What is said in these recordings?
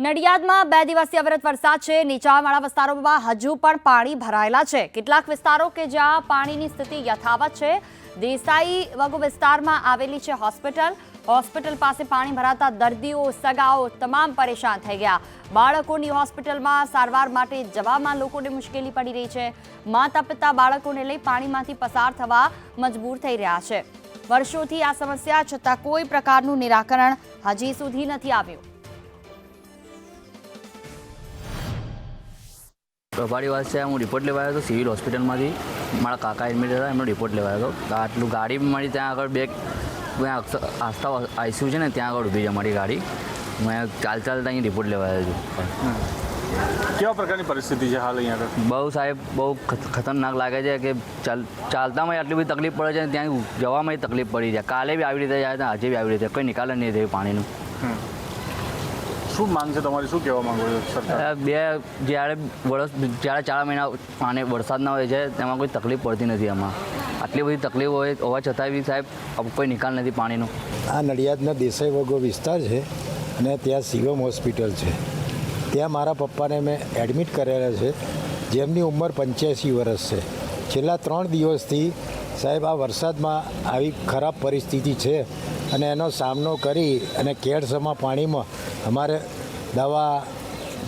નડિયાદમાં બે દિવસીય અવિરત વરસાદ છે. નીચાણવાળા વિસ્તારોમાં હજુ પણ પાણી ભરાયેલા છે. કેટલાક વિસ્તારો કે જ્યાં પાણીની સ્થિતિ યથાવત છે. દેસાઈ વગુ વિસ્તારમાં આવેલી છે હોસ્પિટલ. હોસ્પિટલ પાસે પાણી ભરાતા દર્દીઓ, સગાઓ તમામ પરેશાન થઈ ગયા. બાળકોની હોસ્પિટલમાં સારવાર માટે જવામાં લોકોને મુશ્કેલી પડી રહી છે. માતા પિતા બાળકોને લઈ પાણીમાંથી પસાર થવા મજબૂર થઈ રહ્યા છે. વર્ષોથી આ સમસ્યા છતાં કોઈ પ્રકારનું નિરાકરણ હજી સુધી નથી આવ્યું. પ્રભારી વાત છે હું રિપોર્ટ લેવા આવ્યો હતો સિવિલ હોસ્પિટલમાંથી મારા કાકા એડમિટ હતા એમનો રિપોર્ટ લેવા આવ્યો હતો. તો આટલું ગાડી મારી ત્યાં આગળ બે આસ્થા આઈસીયુ છે ને ત્યાં આગળ ઊભી છે મારી ગાડી. હું અહીંયા ચાલ ચાલતા અહીં રિપોર્ટ લેવા આવ્યો છું. કેવા પ્રકારની પરિસ્થિતિ છે હાલ અહીંયા આગળ? બહુ સાહેબ બહુ ખત- ખતરનાક લાગે છે કે ચાલ ચાલતામાં આટલી બધી તકલીફ પડે છે ત્યાં જવામાં તકલીફ પડી જાય કાલે બી આવી રીતે જાય આજે બી આવી રીતે કોઈ નિકાલ જ નહીં થયું પાણીનું. શું માંગ છે તમારી? શું કહેવા માંગો છો સરકાર? બે જ્યારે વર્ષ જ્યારે ચાર મહિના પાણી વરસાદના હોય છે તેમાં કોઈ તકલીફ પડતી નથી આમાં. આટલી બધી તકલીફ હોય હોવા છતાં બી સાહેબ કોઈ નિકાલ નથી પાણીનો. આ નડિયાદના દેસાઈ વગો વિસ્તાર છે અને ત્યાં શિવમ હોસ્પિટલ છે. ત્યાં મારા પપ્પાને મેં એડમિટ કરેલા છે. જેમની ઉંમર પંચ્યાસી વર્ષ છે. છેલ્લા ત્રણ દિવસથી સાહેબ આ વરસાદમાં આવી ખરાબ પરિસ્થિતિ છે અને એનો સામનો કરી અને કેળસમા પાણીમાં અમારે દવા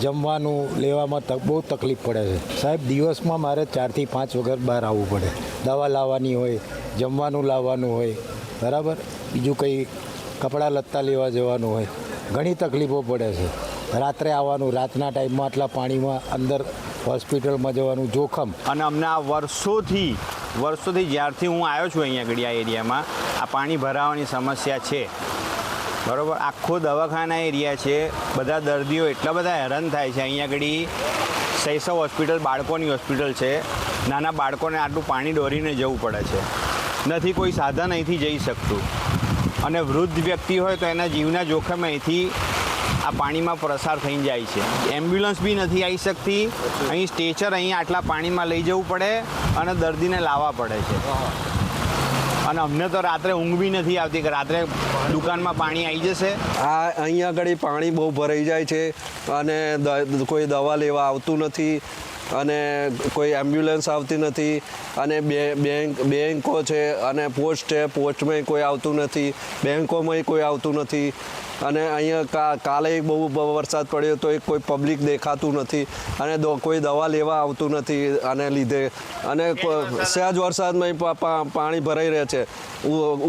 જમવાનું લેવામાં બહુ તકલીફ પડે છે. સાહેબ, દિવસમાં મારે ચારથી પાંચ વખત બહાર આવવું પડે. દવા લાવવાની હોય, જમવાનું લાવવાનું હોય, બરાબર? બીજું કંઈ કપડાં લત્તા લેવા જવાનું હોય. ઘણી તકલીફો પડે છે. રાત્રે આવવાનું, રાતના ટાઈમમાં આટલા પાણીમાં અંદર હોસ્પિટલમાં જવાનું જોખમ. અને અમને આ વર્ષોથી વર્ષોથી જ્યારથી હું આવ્યો છું અહીંયા આ એરિયામાં, આ પાણી ભરાવાની સમસ્યા છે. બરોબર, આખો દવાખાના એરિયા છે. બધા દર્દીઓ એટલા બધા હેરાન થાય છે. અહીંયા આગળ સૈસવ હોસ્પિટલ, બાળકોની હોસ્પિટલ છે. નાના બાળકોને આટલું પાણી દોરીને જવું પડે છે. નથી કોઈ સાધન અહીંથી જઈ શકતું. અને વૃદ્ધ વ્યક્તિ હોય તો એના જીવના જોખમે અહીંથી આ પાણીમાં પ્રસાર થઈ જાય છે. એમ્બ્યુલન્સ બી નથી આવી શકતી. અહીં સ્ટેચર અહીં આટલા પાણીમાં લઈ જવું પડે અને દર્દીને લાવવા પડે છે. અને અમને તો રાત્રે ઊંઘ બી નથી આવતી કે રાત્રે દુકાનમાં પાણી આવી જશે. આ અહીંયા આગળ પાણી બહુ ભરાઈ જાય છે અને કોઈ દવા લેવા આવતું નથી. અને કોઈ એમ્બ્યુલન્સ આવતી નથી અને બે બેંક બેંકો છે અને પોસ્ટ છે પોસ્ટમાં કોઈ આવતું નથી બેન્કોમાંય કોઈ આવતું નથી. અને અહીંયા કા, કાલે બહુ વરસાદ પડ્યો તો એ કોઈ પબ્લિક દેખાતું નથી અને કોઈ દવા લેવા આવતું નથી આને લીધે. અને સહેજ વરસાદમાં પાણી ભરાઈ રહે છે.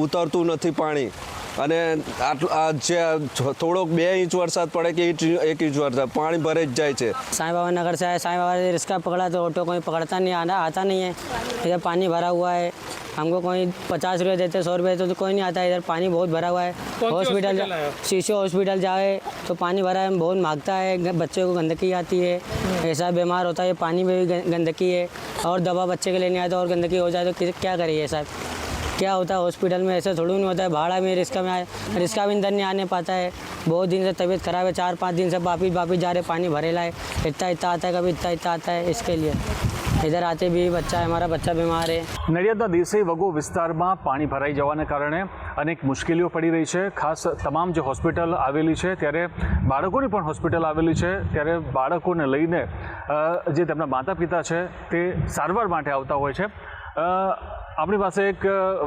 ઉતરતું નથી પાણી. અને આટલું આ જે થોડોક બે ઇંચ વરસાદ પડે કે ઇંચ એક ઇંચ वरसाद पानी भरे જ જાય છે साईं बाबा नगर से आए साईं बाबा ने रिक्शा पकड़ा तो ऑटो कोई पकड़ता नहीं आना आता नहीं है इधर पानी भरा हुआ है हमको कोई पचास रुपये देते सौ रुपये तो, तो कोई नहीं आता इधर पानी बहुत भरा हुआ है हॉस्पिटल शीशो हॉस्पिटल जाए तो पानी भरा है बहुत मांगता है ग- बच्चों को गंदगी आती है ऐसा बीमार होता है पानी में भी गं- गंदगी है और दवा बच्चे के लेने आए तो और गंदगी हो जाए तो कि- क्या करिए साहब क्या होता है हॉस्पिटल में ऐसे थोड़ी नहीं होता है भाड़ा में रिक्शा में आए रिक्शा भी अंदर नहीं आने पाता है बहुत दिन से तबीयत खराब है चार पाँच दिन से वापिस वापिस जा रहे पानी भरेला है इतना इतना आता है कभी इतना इतना आता है इसके लिए इधर आते भी बच्चा है हमारा बच्चा बीमार है નડિયાદના દેસાઈ વગો વિસ્તારમાં પાણી ભરાઈ જવાને કારણે અનેક મુશ્કેલીઓ પડી રહી છે ખાસ તમામ જે હોસ્પિટલ આવેલી છે ત્યારે બાળકોની પણ હોસ્પિટલ આવેલી છે ત્યારે બાળકોને લઈને અ, જે તેમના માતા પિતા છે તે સારવાર માટે આવતા હોય છે અ, આપણી પાસે એક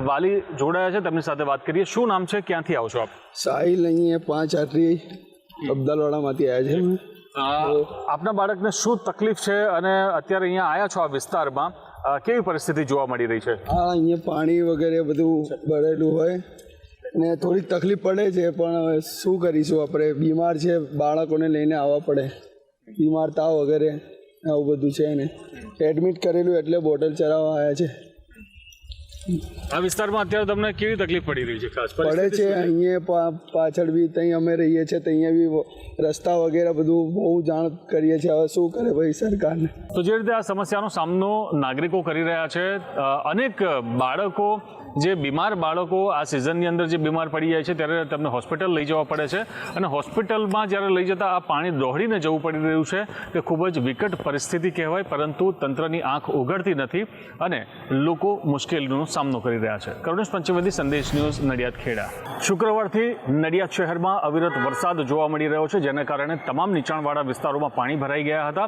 વાલી જોડાયા છે. તેમની સાથે વાત કરીએ. શું નામ છે? ક્યાંથી આવો છો આપ? સાહિલ અહીંયા પાંચ આટલી અબ્દાલવાડામાંથી આવ્યા છે. આપના બાળકને શું તકલીફ છે? અને અત્યારે અહીંયા આવ્યા છો આ વિસ્તારમાં. કેવી પરિસ્થિતિ જોવા મળી રહી છે? હા અહીંયા પાણી વગેરે બધું ભરેલું હોય. ને થોડીક તકલીફ પડે છે પણ શું કરીશું? આપણે બીમાર છે બાળકોને લઈને આવવા પડે. બીમાર તાવ વગેરે આવું બધું છે ને. એડમિટ કરેલું એટલે બોટલ ચરાવવા આવ્યા છે. આ વિસ્તારમાં અત્યારે તમને કેવી તકલીફ પડી રહી છે ખાસ પડે છે અહીંયા પાછળ બી ત્યાં અમે રહીએ છીએ ત્યાં બી રસ્તા વગેરે બધું બહુ જાણ કરીએ છીએ. હવે શું કરે ભાઈ સરકારને? તો જે રીતે આ સમસ્યાનો સામનો નાગરિકો કરી રહ્યા છે અનેક બાળકો જે બીમાર બાળકો આ સિઝનની અંદર જે બીમાર પડી જાય છે, ત્યારે તમને હોસ્પિટલ લઈ જવા પડે છે. અને હોસ્પિટલમાં જ્યારે લઈ જતા આ પાણી દોહડીને જવું પડી રહ્યું છે, તે ખૂબ જ વિકટ પરિસ્થિતિ કહેવાય, પરંતુ તંત્રની આંખ ઉઘડતી નથી અને લોકો મુશ્કેલીનો સામનો કરી રહ્યા છે. કરુણેશ પંચમદી સંદેશ ન્યૂઝ, નડિયાદ ખેડા. શુક્રવારથી નડિયાદ શહેરમાં અવિરત વરસાદ જોવા મળી રહ્યો છે, જેના કારણે તમામ નીચાણવાળા વિસ્તારોમાં પાણી ભરાઈ ગયા હતા.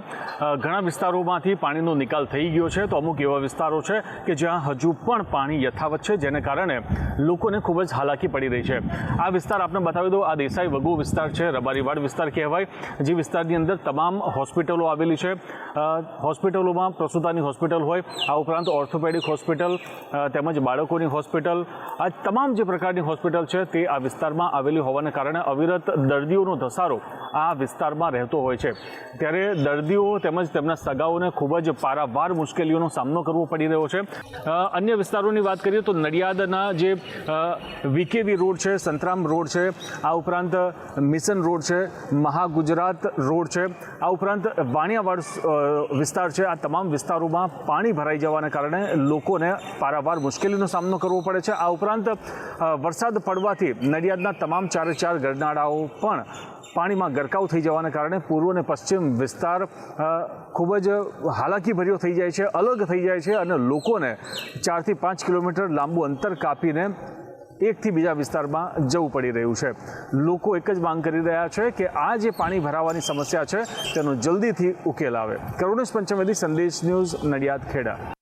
ઘણા વિસ્તારોમાંથી પાણીનો નિકાલ થઈ ગયો છે, તો અમુક એવા વિસ્તારો છે કે જ્યાં હજુ પણ પાણી યથાવત છે જેને કારણે લોકોને ખૂબ જ હાલાકી પડી રહી છે. આ વિસ્તાર આપને બતાવી દો આ દેસાઈ વગુ વિસ્તાર છે, રબારીવાડ વિસ્તાર કહેવાય, જે વિસ્તારની અંદર તમામ હોસ્પિટલો આવેલી છે. હોસ્પિટલોમાં પ્રસૂતાની હોસ્પિટલ હોય, આ ઉપરાંત ઓર્થોપેડિક હોસ્પિટલ તેમજ બાળકોની હોસ્પિટલ, આ તમામ જે પ્રકારની હોસ્પિટલ છે તે આ વિસ્તારમાં આવેલી હોવાને કારણે અવિરત દર્દીઓનો ધસારો આ વિસ્તારમાં રહેતો હોય છે. ત્યારે દર્દીઓ તેમજ તેમના સગાઓને ખૂબ જ પારાવાર મુશ્કેલીઓનો સામનો કરવો પડી રહ્યો છે. અન્ય વિસ્તારોની વાત કરીએ તો નડિયાદના જે વીકેવી રોડ છે, સંતરામ રોડ છે, આ ઉપરાંત મિશન રોડ છે, મહાગુજરાત રોડ છે, આ ઉપરાંત વાણિયાવાડ વિસ્તાર છે. આ તમામ વિસ્તારોમાં પાણી ભરાઈ જવાના કારણે લોકોને પારાવાર મુશ્કેલીનો સામનો કરવો પડે છે. આ ઉપરાંત વરસાદ પડવાથી નડિયાદના તમામ ચારે ચાર ગરનાળાઓ પણ પાણીમાં ગરકાવ થઈ જવાના કારણે પૂર્વ અને પશ્ચિમ વિસ્તાર ખૂબ જ હાલાકીભર્યો થઈ જાય છે, અલગ થઈ જાય છે અને લોકોને ચારથી પાંચ કિલોમીટર લાંબુ અંતર કાપીને એકથી બીજા વિસ્તારમાં જવું પડી રહ્યું છે. લોકો એક જ માંગ કરી રહ્યા છે કે આ જે પાણી ભરાવાની સમસ્યા છે તેનો જલ્દીથી ઉકેલ આવે. કરુણેશ પંચમેદી સંદેશ ન્યૂઝ નડિયાદ ખેડા.